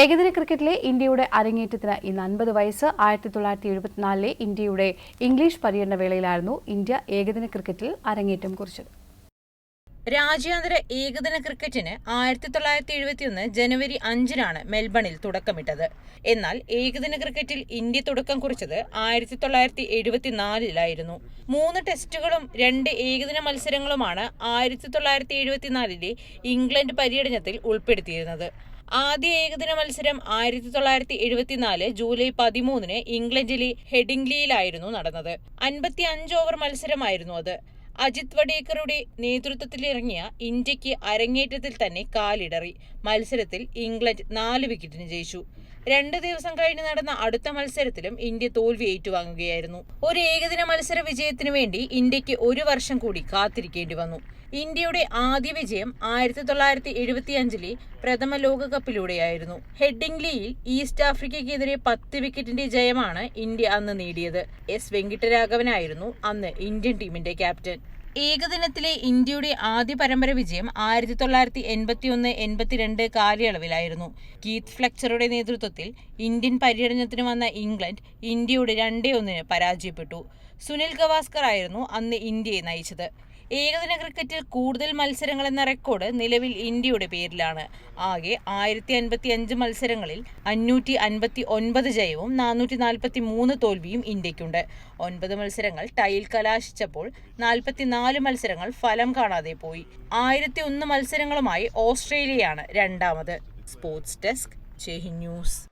ഏകദിന ക്രിക്കറ്റിലെ ഇന്ത്യയുടെ അരങ്ങേറ്റത്തിന് ഇന്ന് അൻപത് വയസ്സ്. ആയിരത്തി തൊള്ളായിരത്തി എഴുപത്തിനാലിലെ ഇന്ത്യയുടെ ഇംഗ്ലീഷ് പര്യടന വേളയിലായിരുന്നു ഇന്ത്യ ഏകദിന ക്രിക്കറ്റിൽ അരങ്ങേറ്റം കുറിച്ചത്. രാജ്യാന്തര ഏകദിന ക്രിക്കറ്റിന് ആയിരത്തി തൊള്ളായിരത്തി എഴുപത്തിയൊന്ന് ജനുവരി അഞ്ചിനാണ് മെൽബണിൽ തുടക്കമിട്ടത്. എന്നാൽ ഏകദിന ക്രിക്കറ്റിൽ ഇന്ത്യ തുടക്കം കുറിച്ചത് ആയിരത്തി തൊള്ളായിരത്തി എഴുപത്തിനാലിലായിരുന്നു. മൂന്ന് ടെസ്റ്റുകളും രണ്ട് ഏകദിന മത്സരങ്ങളുമാണ് ആയിരത്തി തൊള്ളായിരത്തി എഴുപത്തിനാലിലെ ഇംഗ്ലണ്ട് പര്യടനത്തിൽ ഉൾപ്പെടുത്തിയിരുന്നത്. ആദ്യ ഏകദിന മത്സരം ആയിരത്തി തൊള്ളായിരത്തി എഴുപത്തിനാല് ജൂലൈ പതിമൂന്നിന് ഇംഗ്ലണ്ടിലെ ഹെഡിംഗ്ലിയിലായിരുന്നു നടന്നത്. അൻപത്തി അഞ്ച് ഓവർ മത്സരമായിരുന്നു അത്. അജിത് വഡേക്കറുടെ നേതൃത്വത്തിലിറങ്ങിയ ഇന്ത്യയ്ക്ക് അരങ്ങേറ്റത്തിൽ തന്നെ കാലിടറി. മത്സരത്തിൽ ഇംഗ്ലണ്ട് നാല് വിക്കറ്റിന് ജയിച്ചു. രണ്ട് ദിവസം കഴിഞ്ഞ് നടന്ന അടുത്ത മത്സരത്തിലും ഇന്ത്യ തോൽവി ഏറ്റുവാങ്ങുകയായിരുന്നു. ഒരു ഏകദിന മത്സര വിജയത്തിനു വേണ്ടി ഇന്ത്യയ്ക്ക് ഒരു വർഷം കൂടി കാത്തിരിക്കേണ്ടി വന്നു. ഇന്ത്യയുടെ ആദ്യ വിജയം ആയിരത്തി തൊള്ളായിരത്തി എഴുപത്തി അഞ്ചിലെ പ്രഥമ ലോകകപ്പിലൂടെയായിരുന്നു. ഹെഡിംഗ്ലിയിൽ ഈസ്റ്റ് ആഫ്രിക്കയ്ക്കെതിരെ പത്ത് വിക്കറ്റിന്റെ ജയമാണ് ഇന്ത്യ അന്ന് നേടിയത്. എസ് വെങ്കിട്ടരാഘവനായിരുന്നു അന്ന് ഇന്ത്യൻ ടീമിന്റെ ക്യാപ്റ്റൻ. ഏകദിനത്തിലെ ഇന്ത്യയുടെ ആദ്യ പരമ്പര വിജയം ആയിരത്തി തൊള്ളായിരത്തി എൺപത്തിയൊന്ന് എൺപത്തിരണ്ട് കാലയളവിലായിരുന്നു. കീത്ത് ഫ്ലെക്ചറുടെ നേതൃത്വത്തിൽ ഇന്ത്യൻ പര്യടനത്തിന് വന്ന ഇംഗ്ലണ്ട് ഇന്ത്യയുടെ രണ്ടേ ഒന്നിന് പരാജയപ്പെട്ടു. സുനിൽ ഗവാസ്കർ ആയിരുന്നു അന്ന് ഇന്ത്യയെ നയിച്ചത്. ഏകദിന ക്രിക്കറ്റിൽ കൂടുതൽ മത്സരങ്ങൾ എന്ന റെക്കോർഡ് നിലവിൽ ഇന്ത്യയുടെ പേരിലാണ്. ആകെ ആയിരത്തി അൻപത്തി അഞ്ച് മത്സരങ്ങളിൽ അഞ്ഞൂറ്റി അൻപത്തി ഒൻപത് ജയവും നാനൂറ്റി നാൽപ്പത്തി മൂന്ന് തോൽവിയും ഇന്ത്യക്കുണ്ട് ഒൻപത് മത്സരങ്ങൾ ടൈൽ കലാശിച്ചപ്പോൾ നാൽപ്പത്തിനാല് മത്സരങ്ങൾ ഫലം കാണാതെ പോയി. ആയിരത്തി ഒന്ന് മത്സരങ്ങളുമായി ഓസ്ട്രേലിയയാണ് രണ്ടാമത്. സ്പോർട്സ് ഡെസ്ക് ചെഹി ന്യൂസ്.